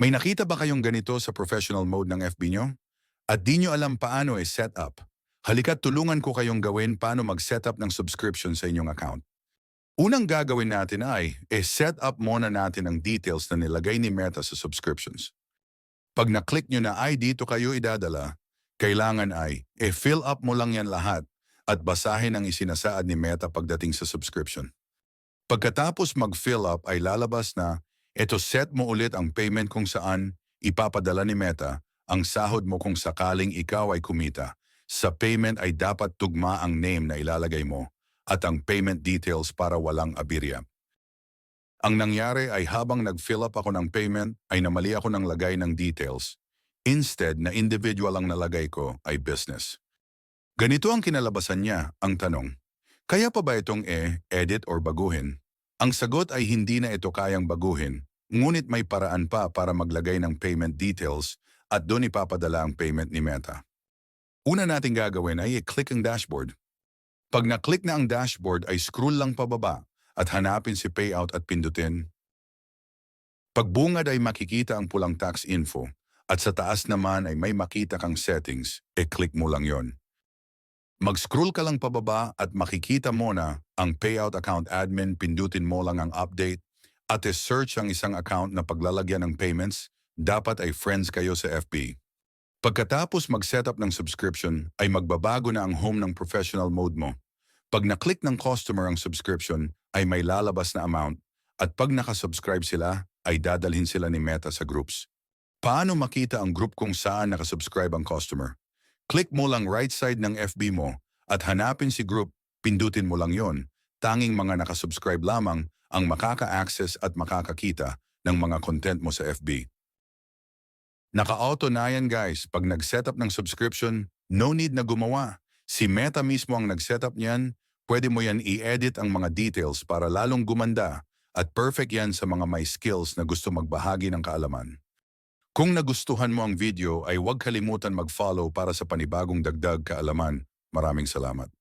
May nakita ba kayong ganito sa professional mode ng FB nyo? At di nyo alam paano i-set up? Halika't tulungan ko kayong gawin paano mag-set up ng subscription sa inyong account. Unang gagawin natin ay, e-set up muna natin ang details na nilagay ni Meta sa subscriptions. Pag na-click nyo na ay dito kayo idadala, kailangan ay, e-fill up mo lang yan lahat at basahin ang isinasaad ni Meta pagdating sa subscription. Pagkatapos mag-fill up ay lalabas na, eto set mo ulit ang payment kung saan ipapadala ni Meta ang sahod mo kung sakaling ikaw ay kumita. Sa payment ay dapat tugma ang name na ilalagay mo at ang payment details para walang abirya. Ang nangyari ay habang nag-fill up ako ng payment ay namali ako ng lagay ng details. Instead na individual ang nalagay ko ay business. Ganito ang kinalabasan niya, ang tanong. Kaya pa ba itong e-edit or baguhin? Ang sagot ay hindi na ito kayang baguhin, ngunit may paraan pa para maglagay ng payment details at doon ipapadala ang payment ni Meta. Una nating gagawin ay i-click ang dashboard. Pag na-click na ang dashboard ay scroll lang pababa at hanapin si payout at pindutin. Pagbungad ay makikita ang pulang tax info at sa taas naman ay may makita kang settings, e-click mo lang yon. Mag-scroll ka lang pababa at makikita mo na ang payout account admin, pindutin mo lang ang update at search ang isang account na paglalagyan ng payments, dapat ay friends kayo sa FB. Pagkatapos mag-setup ng subscription ay magbabago na ang home ng professional mode mo. Pag na-click ng customer ang subscription ay may lalabas na amount at pag nakasubscribe sila ay dadalhin sila ni Meta sa groups. Paano makita ang group kung saan nakasubscribe ang customer? Click mo lang right side ng FB mo at hanapin si group, pindutin mo lang yon. Tanging mga nakasubscribe lamang ang makaka-access at makakakita ng mga content mo sa FB. Naka-auto na yan guys, pag nag-setup ng subscription, no need na gumawa. Si Meta mismo ang nag-setup niyan, pwede mo yan i-edit ang mga details para lalong gumanda at perfect yan sa mga may skills na gusto magbahagi ng kaalaman. Kung nagustuhan mo ang video ay huwag kalimutan mag-follow para sa panibagong dagdag kaalaman. Maraming salamat.